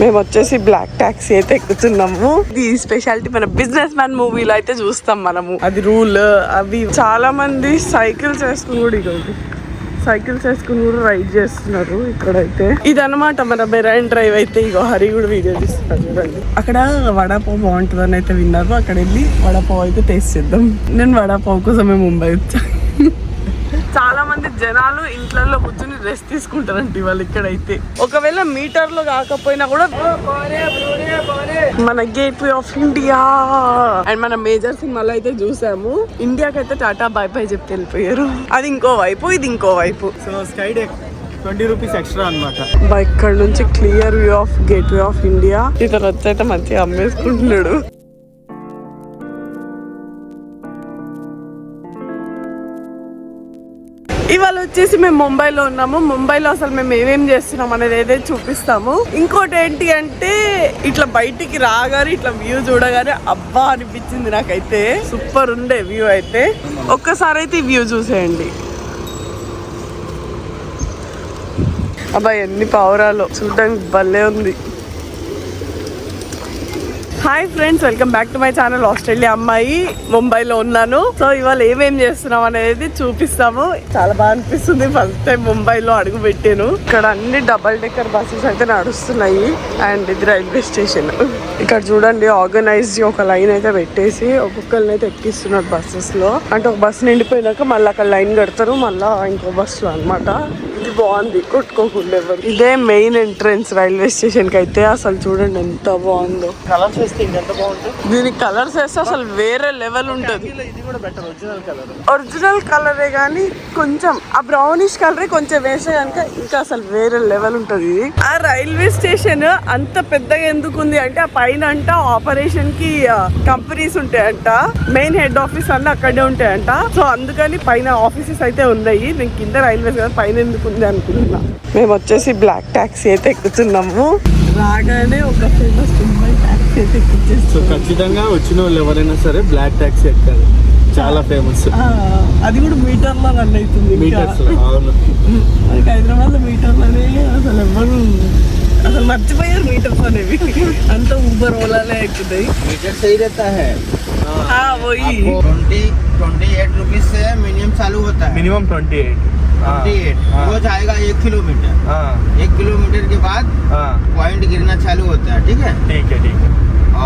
మేము వచ్చేసి black taxi అయితే ఎక్కుతున్నాము. ఇది స్పెషాలిటీ మన బిజినెస్ మ్యాన్ మూవీలో అయితే చూస్తాం మనము. అది రూల్ అవి చాలా మంది సైకిల్స్ వేసుకుని కూడా ఇగోండి సైకిల్స్ వేసుకుని కూడా రైడ్ చేస్తున్నారు ఇక్కడైతే. ఇది అనమాట మన మెరైన్ డ్రైవ్ అయితే ఇగో హరి కూడా వీడియో తీస్తున్నారు చూడండి. అక్కడ వడాపావ్ బాగుంటుంది అని అయితే విన్నారు. అక్కడ వెళ్ళి వడాపావ్ అయితే టేస్ట్ చేద్దాం. నేను వడాపావ్ కోసమే ముంబై వచ్చా. చాలా మంది జనాలు ఇంట్లలో కూర్చొని రెస్ట్ తీసుకుంటారంట వాళ్ళు ఇక్కడైతే. ఒకవేళ మీటర్లో కాకపోయినా కూడా మన gate way of India and మన మేజర్ సినిమాలో అయితే చూసాము. ఇండియాకి అయితే టాటా బై బై చెప్తే వెళ్ళిపోయారు. అది ఇంకో వైపు ఇది ఇంకో వైపు. So sky deck twenty rupees extra అనమాట బై ఇక్కడ నుంచి clear view of Gateway of India ఇతను వచ్చైతే మంచిగా అమ్మేసుకుంటున్నాడు. ఇవాళ వచ్చేసి మేము ముంబైలో ఉన్నాము. ముంబైలో అసలు మేము ఏమేం చేస్తున్నాం అనేది ఏదైతే చూపిస్తాము. ఇంకోటి ఏంటి అంటే ఇట్లా బయటికి రాగానే ఇట్లా వ్యూ చూడగానే అబ్బా అనిపించింది నాకైతే. సూపర్ ఉండే వ్యూ అయితే. ఒక్కసారి అయితే వ్యూ చూసేయండి. అబ్బా ఎన్ని పావురాలు. చూడడానికి భలే ఉంది. Hi friends welcome back to my channel Australia అమ్మాయి ముంబైలో ఉన్నాను. సో ఇవాళ ఏమేం చేస్తున్నాం అనేది చూపిస్తాము. చాలా బాగా అనిపిస్తుంది. ఫస్ట్ టైం ముంబైలో అడుగు పెట్టాను. ఇక్కడ అన్ని డబల్ డెక్కర్ బస్సెస్ అయితే నడుస్తున్నాయి. అండ్ ఇది రైల్వే స్టేషన్ ఇక్కడ చూడండి ఆర్గనైజ్ ఒక లైన్ అయితే పెట్టేసి ఒక్కొక్కరిని అయితే ఎక్కిస్తున్నారు బస్సెస్లో అంటే ఒక బస్సు నిండిపోయినాక మళ్ళీ అక్కడ లైన్ కడతారు. మళ్ళీ ఇంకో బస్సులో అన్నమాట. బాగుంది. కొట్టుకోకుండా ఎవరు ఇదే మెయిన్ ఎంట్రన్స్ రైల్వే స్టేషన్కి అయితే అసలు చూడండి ఎంత బాగుందో. కలర్స్ వేస్తే ఇంకెంత బాగుంటుంది? దీనికి కలర్స్ వేస్తే అసలు వేరే లెవెల్ ఉంటది. ఇది కూడా బెటర్ ఒరిజినల్ కలర్ ఒరిజినల్ కలరే కానీ కొంచెం ఆ బ్రౌనిష్ కలరే కొంచెం వేస్తే కనుక ఇంకా అసలు వేరే లెవెల్ ఉంటది ఇది. ఆ రైల్వే స్టేషన్ అంత పెద్దగా ఎందుకు ఉంది అంటే ఆ పైన అంట ఆపరేషన్కి కంపెనీస్ ఉంటాయంట. మెయిన్ హెడ్ ఆఫీస్ అన్నీ అక్కడే ఉంటాయంట. సో అందుకని పైన ఆఫీసెస్ అయితే ఉన్నాయి. నేను కింద రైల్వేస్ కదా పైన ఎందుకు ఉంది అనుకుంటున్నా మేము వచ్చేసి బ్లాక్ టాక్సీ అయితే ఎక్కుతున్నాము రాగానే ఒక ఫేమస్ ముంబై టాక్సీ అయితే సో ఎక్కిచ్చేస్తాం ఖచ్చితంగా వచ్చిన వాళ్ళు ఎవరైనా సరే బ్లాక్ టాక్సీ ఎక్కాలి చాలా ఫేమస్ ఆ, అది కూడా మీటర్ లో రన్ అవుతుంది ఇంకా. మీటర్స్ అవును మనకి హైదరాబాద్ లో మీటర్లు అసలు ఎవరు అసలు మర్చిపోయారు మీటర్స్ అనేవి అంత ఊబర్ ఓలాలే ఎక్కుతాయి मीटर सही रहता है ఆ, పోయి ट्वेंटी ट्वेंटी एट रुपीज से मिनिमम चालू होता है minimum twenty eight twenty eight वो जाएगा एक किलोमीटर। एक किलोमीटर के बाद हाँ। पॉइंट गिरना चालू होता है ठीक है? ठीक है ठीक है।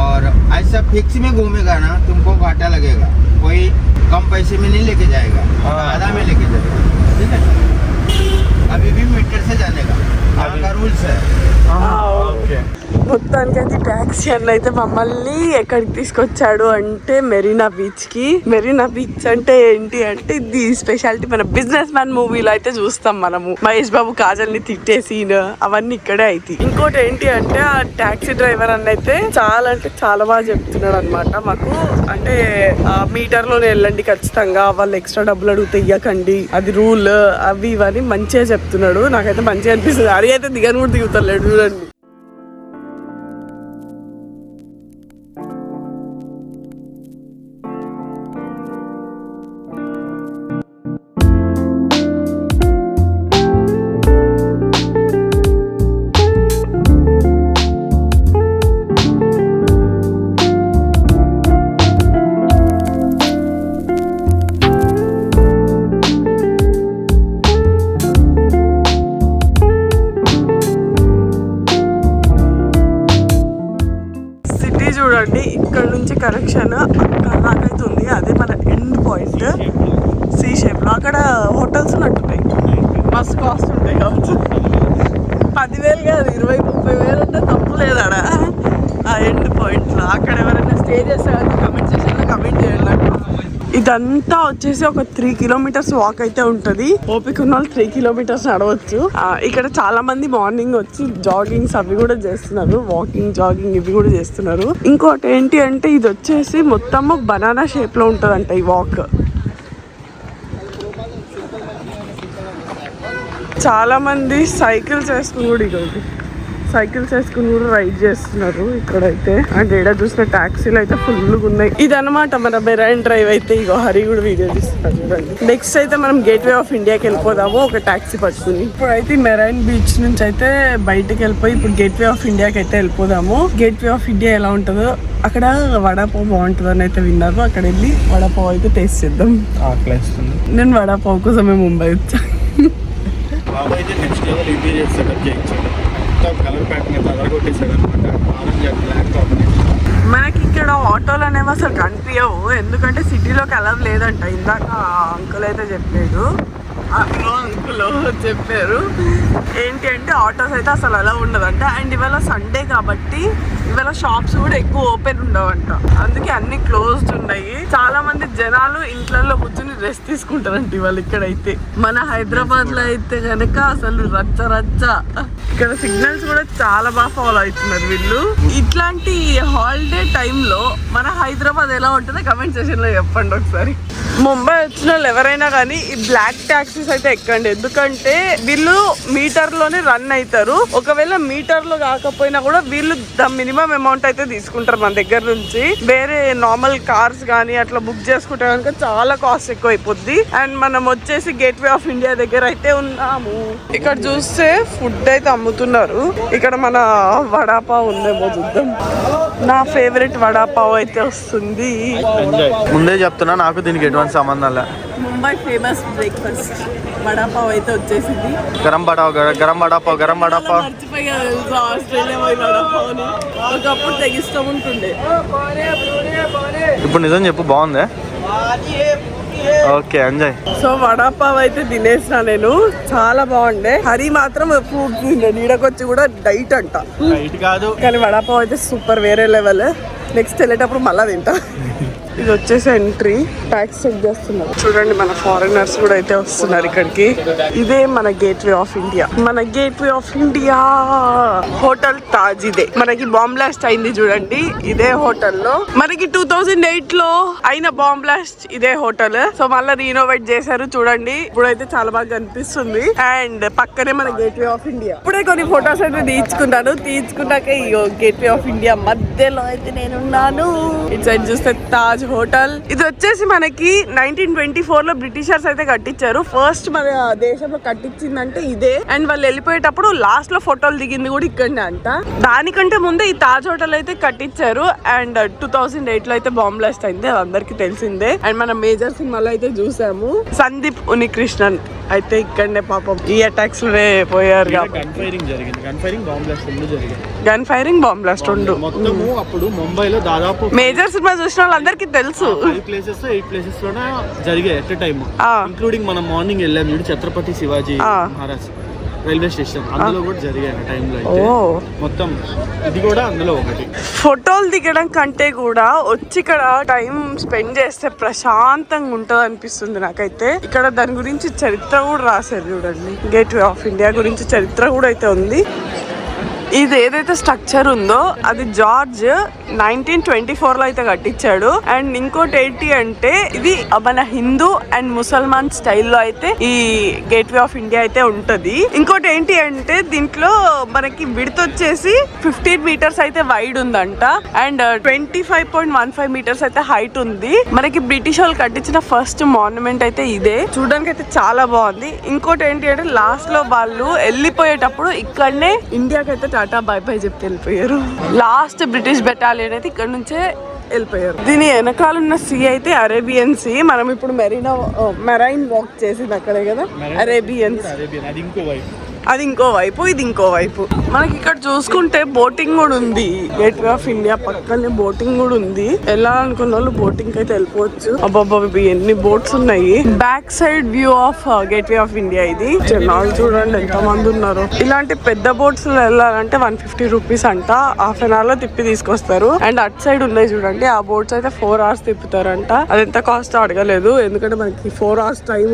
और ऐसा फिक्स में घूमेगा ना तुमको घाटा लगेगा। कोई कम पैसे में नहीं लेके जाएगा हाँ। आधा में लेके जाएगा ठीक है? अभी भी मीटर से जाने का रूल्स है। మొత్తానికైతే ట్యాక్సీ అన్న అయితే మమ్మల్ని ఎక్కడికి తీసుకొచ్చాడు అంటే మెరీనా బీచ్కి మెరీనా బీచ్ అంటే ఏంటి అంటే ఇది స్పెషాలిటీ మన బిజినెస్ మ్యాన్ మూవీలో అయితే చూస్తాం మనము. మహేష్ బాబు కాజల్ని తిట్టే సీన్ అవన్నీ ఇక్కడే అయితే ఇంకోటి ఏంటి అంటే ఆ ట్యాక్సీ డ్రైవర్ అన్న అయితే చాలా అంటే చాలా బాగా చెప్తున్నాడు అనమాట మాకు అంటే ఆ మీటర్లోనే వెళ్ళండి ఖచ్చితంగా వాళ్ళు ఎక్స్ట్రా డబ్బులు అడిగితే ఇవ్వకండి అది రూల్ అవి ఇవన్నీ మంచిగా చెప్తున్నాడు. నాకైతే మంచిగా అనిపిస్తుంది. అది అయితే దిగను కూడా దిగుతలేడు చూడండి. కనెక్షన్ అక్కడ దాకైతే ఉంది అదే మన ఎండ్ పాయింట్ సి షేప్లో అక్కడ హోటల్స్ ఉన్నట్టున్నాయి. మస్తు కాస్ట్ ఉంటాయి కావచ్చు. పదివేలు కాదు ఇరవై ముప్పై వేలు అంటే తప్పు లేదాడ. ఆ ఎండ్ పాయింట్లో. అక్కడ ఎవరైనా స్టే చేస్తారంటే కమెంట్ సెక్షన్లో కమెంట్ చేయండి నాకు ఇదంతా వచ్చేసి ఒక త్రీ కిలోమీటర్స్ వాక్ అయితే ఉంటది. ఓపిక ఉన్న వాళ్ళు త్రీ కిలోమీటర్స్ నడవచ్చు ఇక్కడ చాలా మంది మార్నింగ్ వచ్చి జాగింగ్స్ అవి కూడా చేస్తున్నారు. వాకింగ్ జాగింగ్ ఇవి కూడా చేస్తున్నారు. ఇంకోటి ఏంటి అంటే ఇది వచ్చేసి మొత్తము బనానా షేప్లో ఉంటదంట ఈ వాక్ చాలా మంది సైకిల్స్ వేసుకుని కూడా ఇగోండి సైకిల్స్ వేసుకుని కూడా రైడ్ చేస్తున్నారు ఇక్కడైతే. అండ్ ఇక్కడ చూసిన టాక్సీలు అయితే ఫుల్ ఉన్నాయి. ఇదన్నమాట మన మెరైన్ డ్రైవ్ అయితే. ఇగో హరి కూడా వీడియో తీస్తున్నారు చూడండి. నెక్స్ట్ అయితే మనం గేట్ వే ఆఫ్ ఇండియాకి వెళ్ళిపోదాము. ఒక టాక్సీ పట్టుకుని. ఇప్పుడైతే మెరైన్ బీచ్ నుంచి అయితే బయటకు వెళ్ళిపోయి ఇప్పుడు గేట్ వే ఆఫ్ ఇండియాకి అయితే వెళ్ళిపోదాము. గేట్ వే ఆఫ్ ఇండియా ఎలా ఉంటుందో అక్కడ వడాపావ్ బాగుంటుంది అని అయితే విన్నారు. అక్కడ వెళ్ళి వడాపావ్ అయితే టేస్ట్ చేద్దాం. నేను వడాపావ్ కోసమే ముంబై వచ్చా. మొత్తం కలర్ అయితే అనమాట ఆరెంజ్ అండ్ బ్లాక్ కాంబినేషన్ మనకి ఇక్కడ ఆటోలు అనేవి అసలు కనిపించవు ఎందుకంటే సిటీలోకి కలర్ లేదంట. ఇందాక అంకుల్ అయితే చెప్పాడు. అంకుల్ చెప్పారు. ఏంటి అంటే ఆటోస్ అయితే అసలు అలా ఉండదంట అండ్ ఇవాళ సండే కాబట్టి ఇవాళ షాప్స్ కూడా ఎక్కువ ఓపెన్ ఉండవంట. అందుకే అన్ని క్లోజ్డ్ ఉన్నాయి. చాలా మంది జనాలు ఇంట్లలో కూర్చొని రెస్ట్ తీసుకుంటారంట ఇవాళ ఇక్కడైతే. మన హైదరాబాద్లో అయితే కనుక అసలు రచ్చ రచ్చ. ఇక్కడ సిగ్నల్స్ కూడా చాలా బాగా ఫాలో అవుతున్నారు వీళ్ళు. ఇట్లాంటి హాలిడే టైంలో మన హైదరాబాద్ ఎలా ఉంటుందో కమెంట్ సెషన్లో చెప్పండి ఒకసారి. ముంబై వచ్చిన వాళ్ళు ఎవరైనా కానీ ఈ బ్లాక్ టాక్సీస్ అయితే ఎక్కండి. ఎందుకంటే వీళ్ళు మీటర్లోనే రన్ అవుతారు ఒకవేళ మీటర్లో కాకపోయినా కూడా వీళ్ళు ద మినిమం అమౌంట్ అయితే తీసుకుంటారు మన దగ్గర నుంచి. వేరే నార్మల్ కార్స్ కానీ అట్లా బుక్ చేసుకుంటే కనుక చాలా కాస్ట్ ఎక్కువ అయిపోద్ది అండ్ మనం వచ్చేసి గేట్ వే ఆఫ్ ఇండియా దగ్గర అయితే ఉన్నాము. ఇక్కడ చూస్తే ఫుడ్ అయితే అమ్ముతున్నారు. ఇక్కడ మన వడాపావ్ ఉందేమో చూద్దాం. నా ఫేవరెట్ వడాపావ్ అయితే వస్తుంది. ముందే చెప్తున్నా నాకు దీనికి ఎటువంటి సంబంధం లే. Mumbai famous breakfast. వడాపావ్ అయితే వచ్చేసింది. గరం బడావ్ గరం బడాపావ్ గరం బడాపావ్ మర్చిపోయా ఆస్ట్రేలియా పోయి వడాపావ్ అని ఒకప్పుడు తెగ ఇష్టం ఉంటుండే. ఇప్పుడు నిజం చెప్పు బాగుందే? Okay enjoy. సో వడాపావ్ అయితే తినేసిన నేను. చాలా బాగుండే. హరి మాత్రం ఫ్రూట్ తిన్నాడు ఈడకొచ్చి కూడా డైట్ అంట. రైట్ కాదు. కానీ వడాపావ్ అయితే సూపర్ వేరే లెవెల్. నెక్స్ట్ వెళ్ళేటప్పుడు మళ్ళా తింటా. ఇది వచ్చేసి ఎంట్రీ ట్యాక్స్ చెక్ చేస్తున్నారు. చూడండి మన ఫారినర్స్ కూడా అయితే వస్తున్నారు ఇక్కడికి. ఇదే మన గేట్ వే ఆఫ్ ఇండియా మన gateway of India hotel Taj ఇదే. మనకి బాంబ్ బ్లాస్ట్ అయింది చూడండి. ఇదే హోటల్లో మనకి టూ థౌజండ్ ఎయిట్లో అయిన బాంబ్ బ్లాస్ట్ ఇదే హోటల్. సో మళ్ళీ రీనోవేట్ చేశారు చూడండి. ఇప్పుడైతే చాలా బాగా కనిపిస్తుంది. అండ్ పక్కనే మన గేట్ వే ఆఫ్ ఇండియా ఇప్పుడే కొన్ని ఫొటోస్ అయితే తీసుకున్నాను తీసుకున్నాక ఈ గేట్ వే ఆఫ్ ఇండియా మధ్యలో అయితే నేనున్నాను. ఇటు సైడ్ చూస్తే తాజ్ హోటల్ ఇది వచ్చేసి మనకి నైన్టీన్ ట్వంటీ ఫోర్లో బ్రిటిషర్స్ అయితే కట్టించారు ఫస్ట్ మన దేశంలో కట్టించిందంటే ఇదే. అండ్ వాళ్ళు వెళ్ళిపోయేటప్పుడు లాస్ట్లో ఫోటోలు దిగింది కూడా ఇక్కడనే అంట. దానికంటే ముందే ఈ తాజ్ హోటల్ అయితే కట్టించారు అండ్ టూ థౌసండ్ ఎయిట్లో అయితే బాంబ్ బ్లాస్ట్ అయింది. అది అందరికి తెలిసిందే. అండ్ మన మేజర్ సినిమాలో అయితే చూసాము. సందీప్ ఉనికృష్ణన్ అయితే ఇక్కడనే పాపం. ఈ అటాక్స్లోనే పోయారు గన్ ఫైరింగ్ జరిగింది. గన్ ఫైరింగ్ బాంబ్ బ్లాస్ట్ రెండు జరిగింది గన్ ఫైరింగ్ బాంబ్ బ్లాస్ట్ ఉండు మొత్తము అప్పుడు ముంబైలో దాదాపు మేజర్ సినిమా చూసిన వాళ్ళందరికీ తెలుసు. ఫైవ్ ప్లేసెస్ ఎయిట్ ప్లేసెస్లోనే జరిగాయి ఎట్ టైం. ఇంక్లూడింగ్ మనం మార్నింగ్ వెళ్ళాం చూడు ఛత్రపతి శివాజీ. మహారాజ్. Railway station. అందులో కూడా జరిగాయి టైంలో అయితే. మొత్తం ఇది కూడా అందులో ఒకటి. ఫోటోలు దిగడం కంటే కూడా వచ్చి ఇక్కడ టైం స్పెండ్ చేస్తే ప్రశాంతంగా ఉంటుంది అనిపిస్తుంది నాకైతే. ఇక్కడ దాని గురించి చరిత్ర కూడా రాశారు చూడండి. గేట్ వే ఆఫ్ ఇండియా గురించి చరిత్ర కూడా అయితే ఉంది. ఇది ఏదైతే స్ట్రక్చర్ ఉందో అది జార్జ్ నైన్టీన్ ట్వంటీ ఫోర్లో అయితే కట్టించాడు. అండ్ ఇంకోటి ఏంటి అంటే ఇది మన హిందూ అండ్ ముసల్మాన్ స్టైల్లో అయితే ఈ గేట్ వే ఆఫ్ ఇండియా అయితే ఉంటది. ఇంకోటి ఏంటి అంటే దీంట్లో మనకి విడత వచ్చేసి ఫిఫ్టీన్ మీటర్స్ అయితే వైడ్ ఉందంట. And twenty five point one five metres అయితే హైట్ ఉంది. మనకి బ్రిటిష్ వాళ్ళు కట్టించిన ఫస్ట్ మాన్యుమెంట్ అయితే ఇదే. చూడడానికి అయితే చాలా బాగుంది. ఇంకోటి ఏంటి అంటే లాస్ట్లో వాళ్ళు వెళ్ళిపోయేటప్పుడు ఇక్కడనే ఇండియాకి అయితే టాటా బై బై చెప్పి వెళ్ళిపోయారు. లాస్ట్ బ్రిటిష్ బెటాలియన్ అయితే ఇక్కడ నుంచే వెళ్ళిపోయారు. దీని వెనకాల ఉన్న సీ అయితే అరేబియన్ సీ మనం ఇప్పుడు మెరీనా మెరైన్ వాక్ చేసింది అక్కడే కదా? అరేబియన్ అరేబియన్ అది ఇంకో వైపు ఇది ఇంకో వైపు. మనకి ఇక్కడ చూసుకుంటే బోటింగ్ కూడా ఉంది. గేట్ వే ఆఫ్ ఇండియా పక్కనే బోటింగ్ కూడా ఉంది. వెళ్ళాలనుకున్న వాళ్ళు బోటింగ్ అయితే వెళ్ళిపోవచ్చు. అబ్బాబ్బా ఎన్ని బోట్స్ ఉన్నాయి. Back side view of Gateway of India ఇది. జనాలు చూడండి ఎంత మంది ఉన్నారు. ఇలాంటి పెద్ద బోట్స్లో వెళ్ళాలంటే వన్ ఫిఫ్టీ రూపీస్ అంట. హాఫ్ అన్ అవర్లో తిప్పి తీసుకొస్తారు. అండ్ అట్ సైడ్ ఉన్నాయి చూడండి. ఆ బోట్స్ అయితే ఫోర్ అవర్స్ తిప్పుతారంట. అది ఎంత కాస్ట్ అడగలేదు. ఎందుకంటే మనకి ఫోర్ అవర్స్ టైం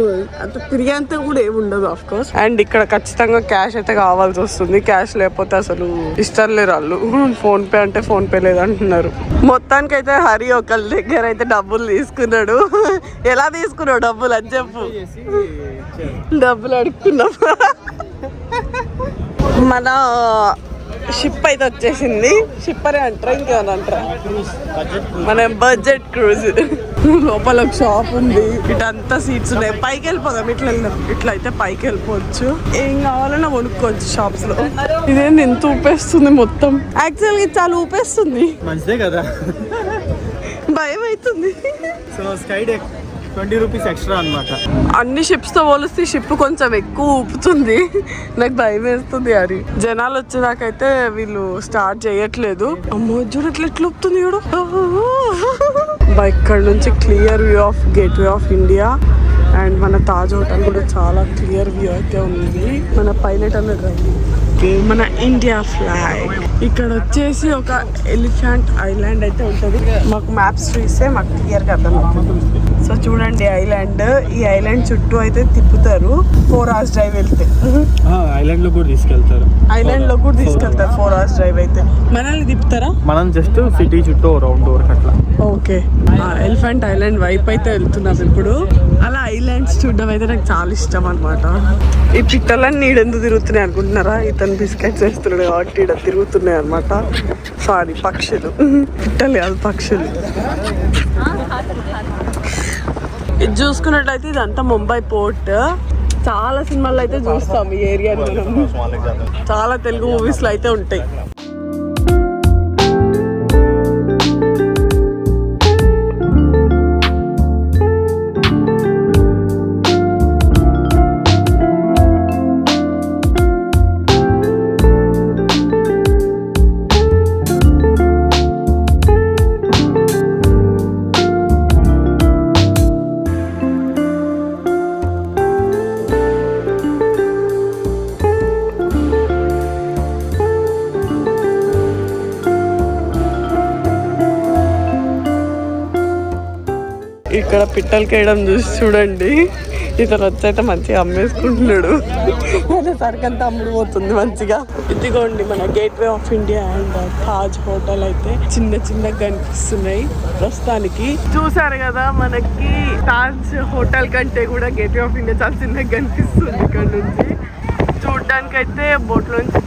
అంత తిరిగేంత కూడా ఏమి ఉండదు ఆఫ్ కోర్స్ అండ్ ఇక్కడ ఖచ్చితంగా క్యాష్ అయితే కావాల్సి వస్తుంది. క్యాష్ లేకపోతే అసలు ఇస్తారు లేరు వాళ్ళు. ఫోన్ పే అంటే ఫోన్ పే లేదంటున్నారు మొత్తానికి అయితే హరి ఒకళ్ళ దగ్గర అయితే డబ్బులు తీసుకున్నాడు. ఎలా తీసుకున్నావు డబ్బులు అని చెప్పు. డబ్బులు అడుక్కున్నాం. మన షిప్ అయితే వచ్చేసింది. షిప్పరే అంటారా? ఇంకేమైనా అంటారా? మన బడ్జెట్ క్రూజ్ లోపల ఒక షాప్ ఉంది. ఇటంతా సీట్స్ ఉన్నాయి. పైకి వెళ్ళిపోదాం. ఇట్లా వెళ్దాం. ఇట్లా అయితే పైకి వెళ్ళిపోవచ్చు. ఏం కావాలన్నా కొనుక్కోవచ్చు షాప్స్లో. ఇదేంటి ఎంత ఊపేస్తుంది మొత్తం? యాక్చువల్గా చాలా ఊపేస్తుంది. మంచిదే కదా. భయం అవుతుంది. So sky deck twenty rupees extra అనమాట అన్ని షిప్స్తో పోలిస్తే షిప్ కొంచెం ఎక్కువ ఊపుతుంది. నాకు భయం వేస్తుంది అది జనాలు వచ్చేదాకైతే వీళ్ళు స్టార్ట్ చేయట్లేదు. అమ్మో చూడు ఎట్లా ఎట్లా ఊపుతుంది చూడు. బా ఇక్కడ నుంచి clear view of Gateway of India. And మన తాజ్ హోటల్ కూడా చాలా క్లియర్ వ్యూ అయితే ఉంది. మన పైలట్ అన్నాడు మన ఇండియా ఫ్లాగ్. ఇక్కడ వచ్చేసి ఒక ఎలిఫెంట్ ఐలాండ్ అయితే ఉంటుంది. మాకు మ్యాప్స్ చూస్తే మాకు క్లియర్గా అర్థమవుతుంది. సో చూడండి ఐలాండ్. ఈ ఐలాండ్ చుట్టూ అయితే తిప్పుతారు. ఫోర్ అవర్స్ డ్రైవ్ వెళ్తే. ఐలాండ్లో కూడా తీసుకెళ్తారు. ఐలాండ్లో కూడా తీసుకెళ్తారు ఫోర్ అవర్స్ డ్రైవ్ అయితే. మనల్ని తిప్పుతారా? మనం జస్ట్ సిటీ చుట్టూ రౌండ్ వరకు అట్లా ఓకే. ఎలిఫెంట్ ఐలాండ్ వైపు అయితే వెళ్తున్నాం ఇప్పుడు. అలా ఐలాండ్స్ చూడడం అయితే నాకు చాలా ఇష్టం అనమాట ఈ పిట్టలన్నీ ఈడెందుకు తిరుగుతున్నాయి అనుకుంటున్నారా? ఇతను బిస్కెట్స్ వేస్తున్నాడు కాబట్టి ఈడ తిరుగుతున్నాయి అనమాట సారీ పక్షులు. పిట్టలు కాదు పక్షులు. ఇది చూసుకున్నట్లయితే ఇదంతా ముంబై పోర్ట్. చాలా సినిమాల్లో అయితే చూస్తాం ఈ ఏరియా చాలా తెలుగు మూవీస్లో అయితే ఉంటాయి. ఇక్కడ పిట్టలు కేయడం చూసి చూడండి. ఇతను వచ్చైతే మంచిగా అమ్మేసుకుంటున్నాడు. అదే సరికంతా అమ్ముడు పోతుంది మంచిగా. ఇదిగోండి మన Gateway of India and Taj hotel అయితే చిన్న చిన్నగా కనిపిస్తున్నాయి. ప్రస్తుతానికి చూసారు కదా మనకి తాజ్ హోటల్ కంటే కూడా గేట్ వే ఆఫ్ ఇండియా చాలా చిన్నగా కనిపిస్తుంది ఇక్కడ నుంచి. చూడడానికి అయితే బోట్ లోంచి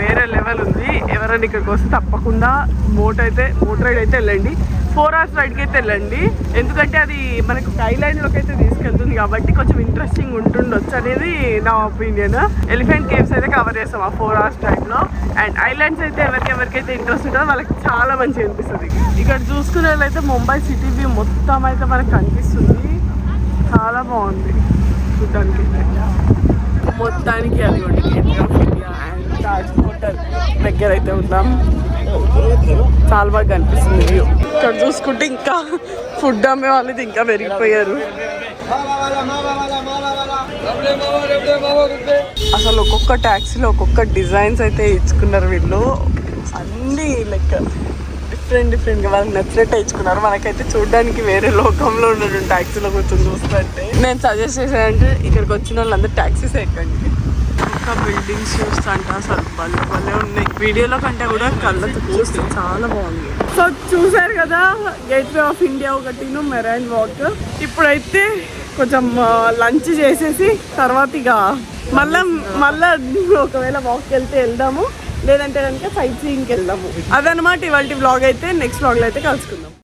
వేరే లెవెల్ ఉంది. ఎవరైనా ఇక్కడికి వస్తే తప్పకుండా బోట్ అయితే బోట్ రైడ్ అయితే వెళ్ళండి. ఫోర్ అవర్స్ రైడ్కి అయితే వెళ్ళండి. ఎందుకంటే అది మనకు థైలాండ్లోకి అయితే తీసుకెళ్తుంది కాబట్టి కొంచెం ఇంట్రెస్టింగ్ ఉంటుండొచ్చు అనేది నా ఒపీనియన్ ఎలిఫెంట్ కేవ్స్ అయితే కవర్ చేస్తాం ఆ ఫోర్ అవర్స్ టైంలో అండ్ ఐలాండ్స్ అయితే ఎవరికి ఎవరికైతే ఇంట్రెస్ట్ ఉంటుందో వాళ్ళకి చాలా మంచిగా అనిపిస్తుంది. ఇక్కడ చూసుకున్నట్లయితే ముంబై సిటీ వ్యూ మొత్తం అయితే మనకు కనిపిస్తుంది. చాలా బాగుంది చూడడానికి. మొత్తానికి అది కూడా ఇండియా అండ్ తాజ్ హోటల్ దగ్గర అయితే ఉందాం చాలా బాగా కనిపిస్తుంది వ్యూ. ఇక్కడ చూసుకుంటే ఇంకా ఫుడ్ అమ్మే వాళ్ళది ఇంకా పెరిగిపోయారు. అసలు ఒక్కొక్క ట్యాక్సీలో ఒక్కొక్క డిజైన్స్ అయితే ఇచ్చుకున్నారు వీళ్ళు. అన్ని లైక్ డిఫరెంట్ డిఫరెంట్గా వాళ్ళకి నచ్చినట్టు ఇచ్చుకున్నారు. మనకైతే చూడడానికి వేరే లోకంలో ఉండడం ట్యాక్సీలో కూర్చొని చూస్తుంటే. నేను సజెస్ట్ చేశానంటే ఇక్కడికి వచ్చిన వాళ్ళందరూ ట్యాక్సీస్ ఎక్కండి. ఇంకా బిల్డింగ్స్ చూస్తుంటే అసలు. భలే భలే ఉన్నాయి. వీడియోలో కంటే కూడా కళ్ళతో చూస్తే చాలా బాగుంది. సో చూసారు కదా గేట్వే ఆఫ్ ఇండియా ఒకటిను మెరైన్ వాక్ ఇప్పుడైతే కొంచెం లంచ్ చేసేసి తర్వాత ఇక మళ్ళా మళ్ళా ఒకవేళ వాక్కి వెళ్తే వెళ్దాము. లేదంటే కనుక సైట్ సీయింగ్కి వెళ్దాము. అదనమాట ఇవాళ బ్లాగ్ అయితే. నెక్స్ట్ బ్లాగ్లో అయితే కలుసుకుందాం.